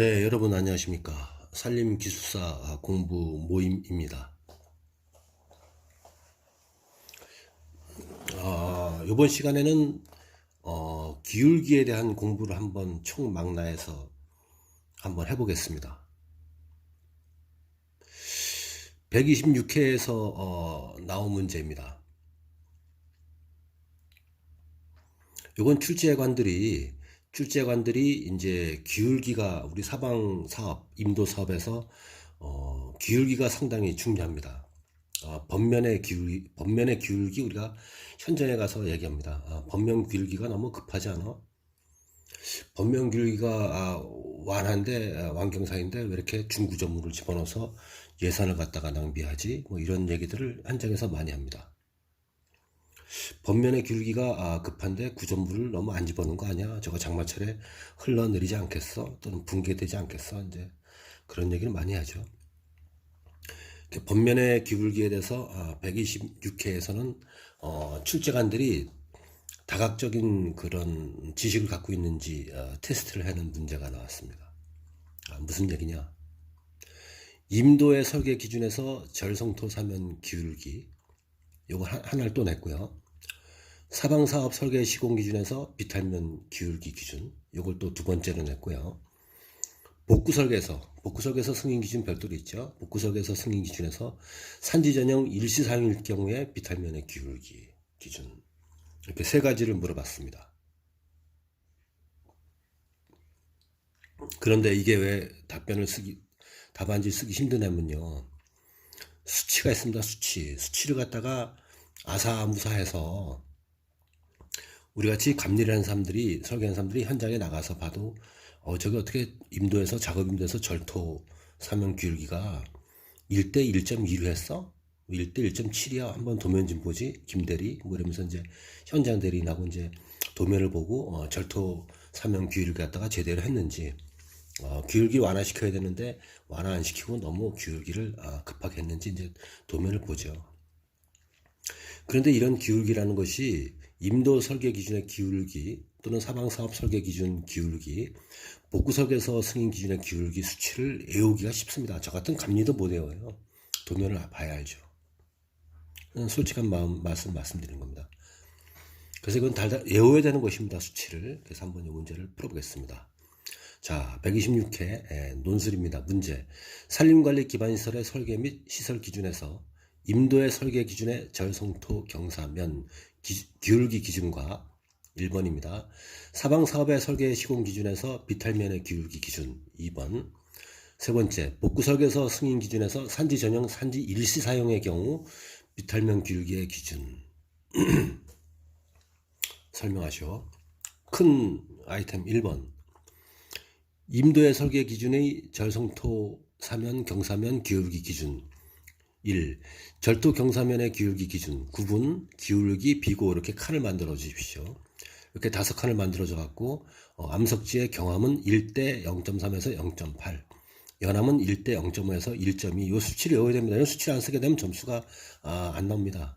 네, 여러분 안녕하십니까. 산림 기술사 공부 모임입니다. 아, 이번 시간에는 어, 기울기에 대한 공부를 한번 총망라해서 한번 해보겠습니다. 126회에서 어, 나온 문제입니다. 요건 출제관들이 출제관들이 이제 기울기가 우리 사방 사업, 임도 사업에서 어, 기울기가 상당히 중요합니다. 어, 번면의 기울기, 번면의 기울기 우리가 현장에 가서 얘기합니다. 아, 번면 기울기가 너무 급하지 않아? 번면 기울기가 아, 완한데 아, 완경사인데 왜 이렇게 중구조물을 집어넣어서 예산을 갖다가 낭비하지? 뭐 이런 얘기들을 현장에서 많이 합니다. 번면의 기울기가 아, 급한데 구조물을 너무 안 집어넣은 거 아니야? 저거 장마철에 흘러내리지 않겠어? 또는 붕괴되지 않겠어? 이제 그런 얘기를 많이 하죠. 번면의 기울기에 대해서 아, 126회에서는 어, 출제관들이 다각적인 그런 지식을 갖고 있는지 어, 테스트를 하는 문제가 나왔습니다. 아, 무슨 얘기냐? 임도의 설계 기준에서 절성토 사면 기울기 요거 하- 하나를 또 냈고요. 사방 사업 설계 시공 기준에서 비탈면 기울기 기준 요걸 또 두 번째로 냈고요. 복구 설계에서 복구 설계에서 승인 기준 별도로 있죠. 복구 설계에서 승인 기준에서 산지 전용 일시 사용일 경우에 비탈면의 기울기 기준 이렇게 세 가지를 물어봤습니다. 그런데 이게 왜 답변을 쓰기 답안지 쓰기 힘드냐면요. 수치가 있습니다. 수치. 수치를 갖다가 아사무사해서 우리 같이 감리라는 사람들이 설계하는 사람들이 현장에 나가서 봐도 어 저게 어떻게 임도에서 작업 임도에서 절토 사면 기울기가 1대 1.2로 했어? 1대 1.7이야. 한번 도면 좀 보지. 김대리 뭐 이러면서 이제 현장 대리인하고 이제 도면을 보고 어, 절토 사면 기울기 갖다가 제대로 했는지 어, 기울기 완화시켜야 되는데 완화 안 시키고 너무 기울기를 아, 급하게 했는지 이제 도면을 보죠. 그런데 이런 기울기라는 것이 임도 설계 기준의 기울기 또는 사방 사업 설계 기준 기울기, 복구 설계서 승인 기준의 기울기 수치를 외우기가 쉽습니다. 저 같은 감리도 못 외워요. 도면을 봐야 알죠. 음, 솔직한 마음 말씀 말씀드리는 겁니다. 그래서 이건 달달 외워야 되는 것입니다. 수치를. 그래서 한번 이 문제를 풀어보겠습니다. 자, 126회 논술입니다. 문제. 산림관리 기반시설의 설계 및 시설 기준에서 임도의 설계 기준의 절성토 경사면 기, 기울기 기준과 1번입니다. 사방 사업의 설계 시공 기준에서 비탈면의 기울기 기준 2번. 세 번째, 복구 설계서 승인 기준에서 산지 전용 산지 일시 사용의 경우 비탈면 기울기의 기준. 설명하시오. 큰 아이템 1번. 임도의 설계 기준의 절성토 사면 경사면 기울기 기준 1. 절토 경사면의 기울기 기준 9분 기울기 비고 이렇게 칸을 만들어 주십시오. 이렇게 다섯 칸을 만들어 줘 갖고 어, 암석지의 경함은 1대 0.3에서 0.8 연함은 1대 0.5에서 1.2. 이 수치를 외워야 됩니다. 이 수치를 안 쓰게 되면 점수가 아, 안 나옵니다.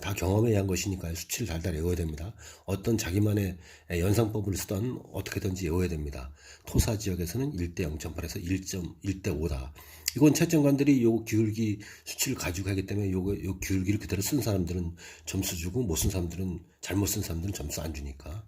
다 경험에 의한 것이니까요. 수치를 달달 외워야 됩니다. 어떤 자기만의 연상법을 쓰던 어떻게든지 외워야 됩니다. 토사 지역에서는 1대 0.8에서 1.1대 5다. 이건 채점관들이 요 기울기 수치를 가지고 하기 때문에 요거 요 기울기를 그대로 쓴 사람들은 점수 주고 못 쓴 사람들은 잘못 쓴 사람들은 점수 안 주니까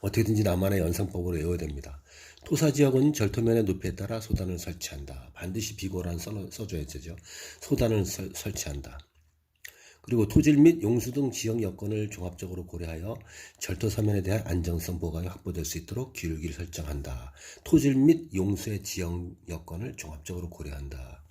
어떻게든지 나만의 연상법으로 외워야 됩니다. 토사 지역은 절토면의 높이에 따라 소단을 설치한다. 반드시 비고란 써, 써줘야 되죠. 소단을 설- 설치한다. 그리고 토질 및 용수 등 지역 여건을 종합적으로 고려하여 절토 사면에 대한 안정성 보강이 확보될 수 있도록 기울기를 설정한다. 토질 및 용수의 지역 여건을 종합적으로 고려한다.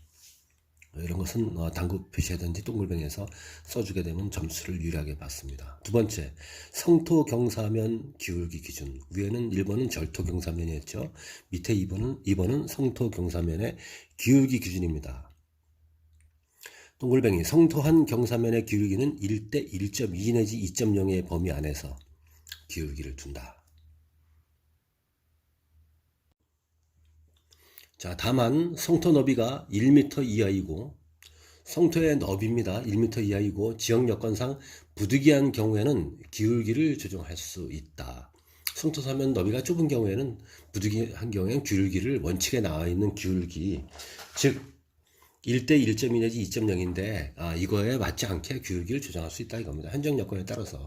이런 것은 어, 당구 표시하든지 동글뱅이에서 써주게 되면 점수를 유리하게 받습니다. 두 번째, 성토 경사면 기울기 기준. 위에는 1번은 절토 경사면이었죠. 밑에 2번은, 2번은 성토 경사면의 기울기 기준입니다. 동글뱅이 성토한 경사면의 기울기는 1대 1.2 내지 2.0의 범위 안에서 기울기를 둔다. 자, 다만 성토 너비가 1m 이하이고 성토의 너비입니다. 1m 이하이고 지역 여건상 부득이한 경우에는 기울기를 조정할 수 있다. 성토 사면 너비가 좁은 경우에는 부득이한 경우에는 귤기를 원칙에 나와 있는 귤기 즉 1대 1.2 내지 2.0인데 아, 이거에 맞지 않게 귤기를 조정할 수 있다 이겁니다. 현장 여건에 따라서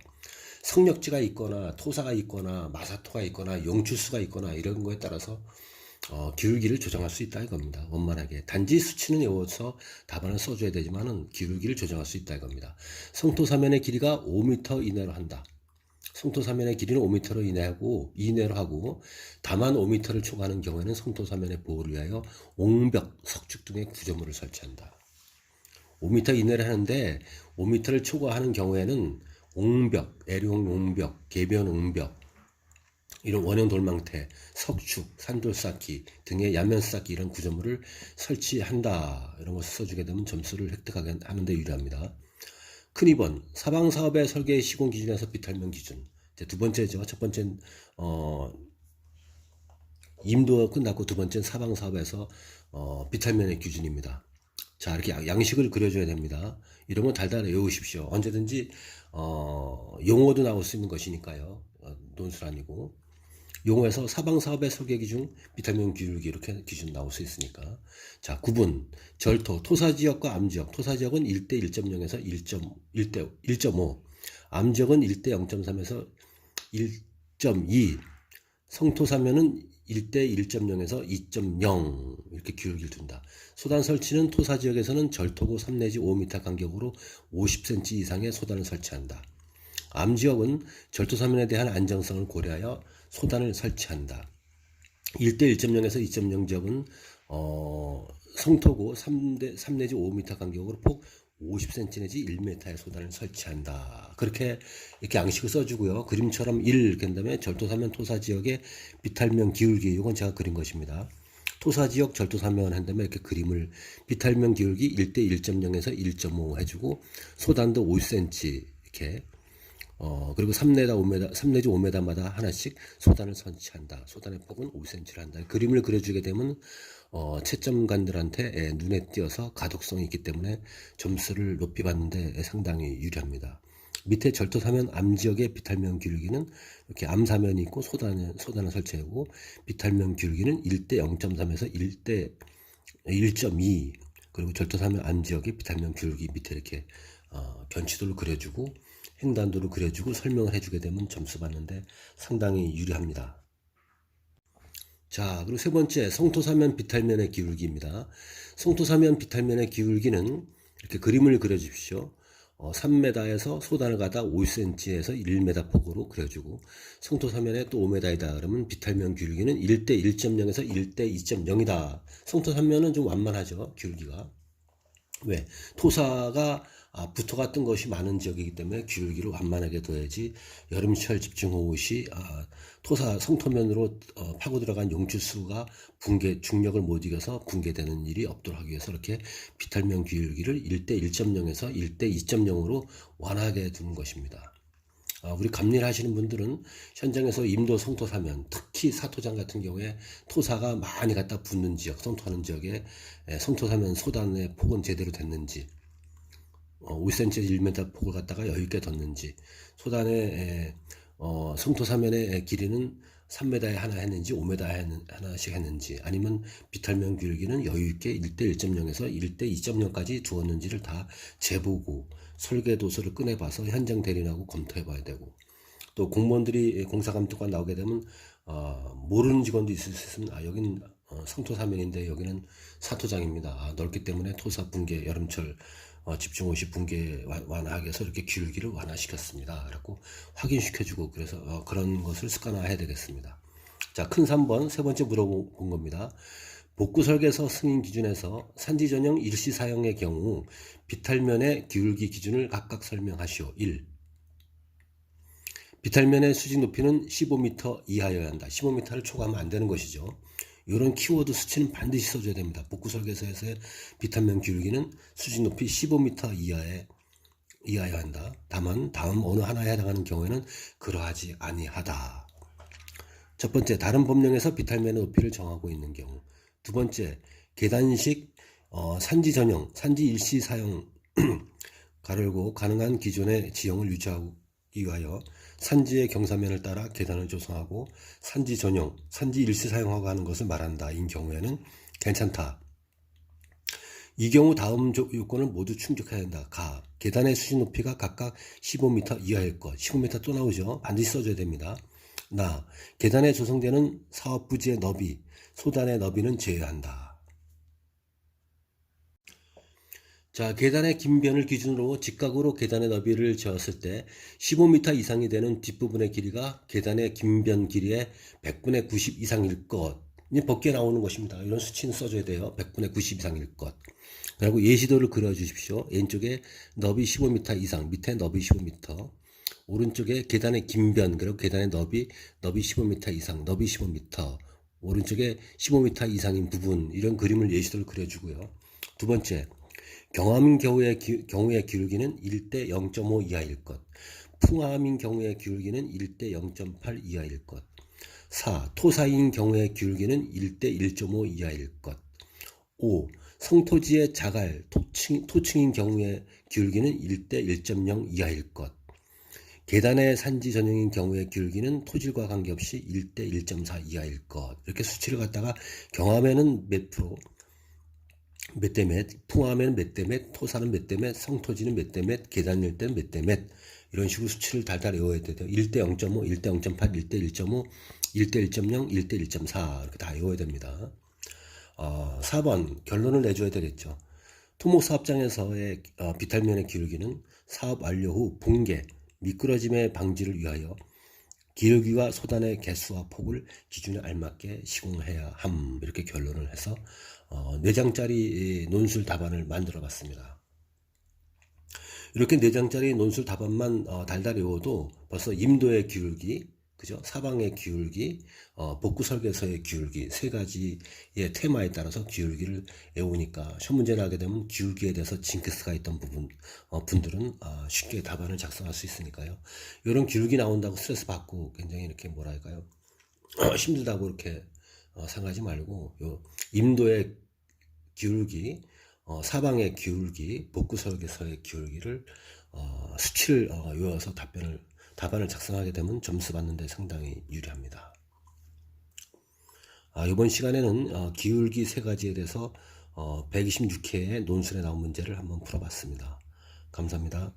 성역지가 있거나 토사가 있거나 마사토가 있거나 용출수가 있거나 이런 거에 따라서 어, 기울기를 조정할 수 있다 이겁니다. 원만하게 단지 수치는 외워서 답안을 써줘야 되지만은 기울기를 조정할 수 있다 이겁니다. 성토사면의 길이가 5m 이내로 한다. 성토사면의 길이는 5m로 이내하고 이내로 하고 다만 5m를 초과하는 경우에는 성토사면의 보호를 위하여 옹벽, 석축 등의 구조물을 설치한다. 5m 이내를 하는데 5m를 초과하는 경우에는 옹벽, 애룡 옹벽, 개변 옹벽, 이런 원형 돌망태, 석축, 산돌 쌓기 등의 야면 쌓기 이런 구조물을 설치한다. 이런 것을 써주게 되면 점수를 획득하게 하는 데 유리합니다. 큰 2번 사방 사업의 설계 시공 기준에서 비탈면 기준. 두 번째죠. 첫 번째는 어, 임도 끝났고 두 번째는 사방 사업에서 어, 비탈면의 기준입니다. 자 이렇게 양- 양식을 그려줘야 됩니다. 이런 건 달달 외우십시오. 언제든지 어, 용어도 나올 수 있는 것이니까요. 어, 논술 아니고 용어에서 사방 사업의 설계 기 준, 비타민 기울기 이렇게 기준 나올 수 있으니까. 자, 9분. 절토, 토사 지역과 암 지역. 토사 지역은 1대 1.0에서 1.1대 1.5. 암 지역은 1대 0.3에서 1.2. 성토사면은 1대 1.0에서 2.0 이렇게 기울기를 둔다. 소단 설치는 토사 지역에서는 절토고 3 내지 5m 간격으로 50cm 이상의 소단을 설치한다. 암 지역은 절토사면에 대한 안정성을 고려하여 소단을 설치한다. 1대 1.0에서 2.0 지역은 어, 성토고 3대 3 내지 5m 간격으로 폭 50cm 내지 1m의 소단을 설치한다. 그렇게 이렇게 양식을 써주고요. 그림처럼 1 이렇게 한 다음에 절도사면 토사 지역의 비탈면 기울기 이건 제가 그린 것입니다. 토사 지역 절도사면 한 다음에 이렇게 그림을 비탈면 기울기 1대 1.0에서 1.5 해주고 소단도 5cm 이렇게 어, 그리고 3내다 5m, 3 내지 5m마다 하나씩 소단을 설치한다. 소단의 폭은 5cm를 한다. 그림을 그려주게 되면 어, 채점관들한테 예, 눈에 띄어서 가독성이 있기 때문에 점수를 높이 받는데 상당히 유리합니다. 밑에 절도사면 암 지역의 비탈면 기울기는 이렇게 암 사면이 있고 소단을, 소단을 설치하고 비탈면 기울기는 1대 0.3에서 1대 1.2 그리고 절도사면 암 지역의 비탈면 기울기 밑에 이렇게 어, 변치도를 그려주고 횡단도를 그려주고 설명을 해주게 되면 점수 받는데 상당히 유리합니다. 자, 그리고 세 번째 성토사면 비탈면의 기울기입니다. 성토사면 비탈면의 기울기는 이렇게 그림을 그려주십시오. 어, 3m에서 소단을 가다 5cm에서 1m 폭으로 그려주고 성토사면에 또 5m이다 그러면 비탈면 기울기는 1대 1.0에서 1대 2.0이다. 성토사면은 좀 완만하죠 기울기가. 왜? 토사가 아, 부토가 뜬 것이 많은 지역이기 때문에 기울기를 완만하게 둬야지 여름철 집중호우 시 아, 토사 성토면으로 어, 파고 들어간 용출수가 붕괴 중력을 못 이겨서 붕괴되는 일이 없도록 하기 위해서 이렇게 비탈면 기울기를 1대 1.0에서 1대 2.0으로 완화하게 두는 것입니다. 아, 우리 감리를 하시는 분들은 현장에서 임도 성토 사면 특히 사토장 같은 경우에 토사가 많이 갖다 붙는 지역 성토하는 지역에 에, 성토 사면 소단의 폭은 제대로 됐는지 어, 5cm 1m 폭을 갖다가 여유 있게 뒀는지 소단의 에, 어, 성토 사면의 길이는 3m에 하나 했는지 5m 하나씩 했는지 아니면 비탈면 기울기는 여유 있게 1대 1.0에서 1대 2.0까지 두었는지를 다 재보고 설계 도서를 꺼내봐서 현장 대리인하고 검토해봐야 되고 또 공무원들이 공사 감독관 나오게 되면 어, 모르는 직원도 있을 수 있으면 아 여기는 어, 성토사면인데 여기는 사토장입니다. 아, 넓기 때문에 토사 붕괴 여름철 어, 집중호시 붕괴 완- 완화하기 위해서 이렇게 기울기를 완화시켰습니다. 그래고 확인시켜주고 그래서 어, 그런 것을 습관화해야 되겠습니다. 자, 큰 3번 세 번째 물어본 겁니다. 복구 설계서 승인 기준에서 산지 전용 일시 사용의 경우 비탈면의 기울기 기준을 각각 설명하시오. 1. 비탈면의 수직 높이는 15m 이하여야 한다. 15m를 초과하면 안 되는 것이죠. 이런 키워드 수치는 반드시 써줘야 됩니다. 복구 설계서에서의 비탈면 기울기는 수직 높이 15m 이하에 이하여야 한다. 다만 다음 어느 하나에 해당하는 경우에는 그러하지 아니하다. 첫 번째, 다른 법령에서 비탈면의 높이를 정하고 있는 경우. 두 번째, 계단식 어, 산지 전용, 산지 일시 사용 가르고 가능한 기존의 지형을 유지하기 위하여 산지의 경사면을 따라 계단을 조성하고 산지 전용, 산지 일시 사용하고 하는 것을 말한다. 인 경우에는 괜찮다. 이 경우 다음 조- 요건을 모두 충족해야 한다. 가. 계단의 수신 높이가 각각 15m 이하일 것. 15m 또 나오죠. 반드시 써줘야 됩니다. 나. 계단에 조성되는 사업 부지의 너비, 소단의 너비는 제외한다. 자, 계단의 긴 변을 기준으로 직각으로 계단의 너비를 재었을 때 15m 이상이 되는 뒷부분의 길이가 계단의 긴 변 길이의 100분의 90 이상일 것. 이 법규에 나오는 것입니다. 이런 수치는 써줘야 돼요. 100분의 90 이상일 것. 그리고 예시도를 그려주십시오. 왼쪽에 너비 15m 이상, 밑에 너비 15m. 오른쪽에 계단의 긴 변, 그리고 계단의 너비, 너비 15m 이상, 너비 15m. 오른쪽에 15m 이상인 부분, 이런 그림을 예시도를 그려주고요. 두 번째, 경암인 경우의, 기, 경우의 기울기는 1대 0.5 이하일 것. 풍암인 경우의 기울기는 1대 0.8 이하일 것. 4. 토사인 경우의 기울기는 1대 1.5 이하일 것. 5. 성토지의 자갈, 토층, 토층인 경우의 기울기는 1대 1.0 이하일 것. 계단의 산지 전용인 경우의 기울기는 토질과 관계없이 1대 1.4 이하일 것. 이렇게 수치를 갖다가 경암에는 몇 프로, 몇 대 몇, 풍암에는 몇대 몇, 토사는 몇 대 몇, 성토지는 몇 대 몇, 계단일 때는 몇 대 몇. 이런 식으로 수치를 달달 외워야 돼요. 1대 0.5, 1대 0.8, 1대 1.5, 1대 1.0, 1대 1.4 이렇게 다 외워야 됩니다. 어, 4번 결론을 내줘야 되겠죠. 토목 사업장에서의 어, 비탈면의 기울기는 사업 완료 후 붕괴, 미끄러짐의 방지를 위하여 기울기와 소단의 개수와 폭을 기준에 알맞게 시공해야 함 이렇게 결론을 해서 어, 4장짜리 논술 답안을 만들어 봤습니다. 이렇게 4장짜리 논술 답안만 어, 달달 외워도 벌써 임도의 기울기, 그죠? 사방의 기울기, 어, 복구 설계서의 기울기 세 가지의 테마에 따라서 기울기를 외우니까 시험 문제를 하게 되면 기울기에 대해서 징크스가 있던 부분 어, 분들은 아, 쉽게 답안을 작성할 수 있으니까요. 이런 기울기 나온다고 스트레스 받고 굉장히 이렇게 뭐랄까요 힘들다고 이렇게 어, 생각하지 말고 요 임도의 기울기, 어, 사방의 기울기, 복구 설계서의 기울기를 어, 수치를 어, 외워서 답변을 답안을 작성하게 되면 점수 받는데 상당히 유리합니다. 아, 이번 시간에는 어, 기울기 세 가지에 대해서 어, 126회의 논술에 나온 문제를 한번 풀어봤습니다. 감사합니다.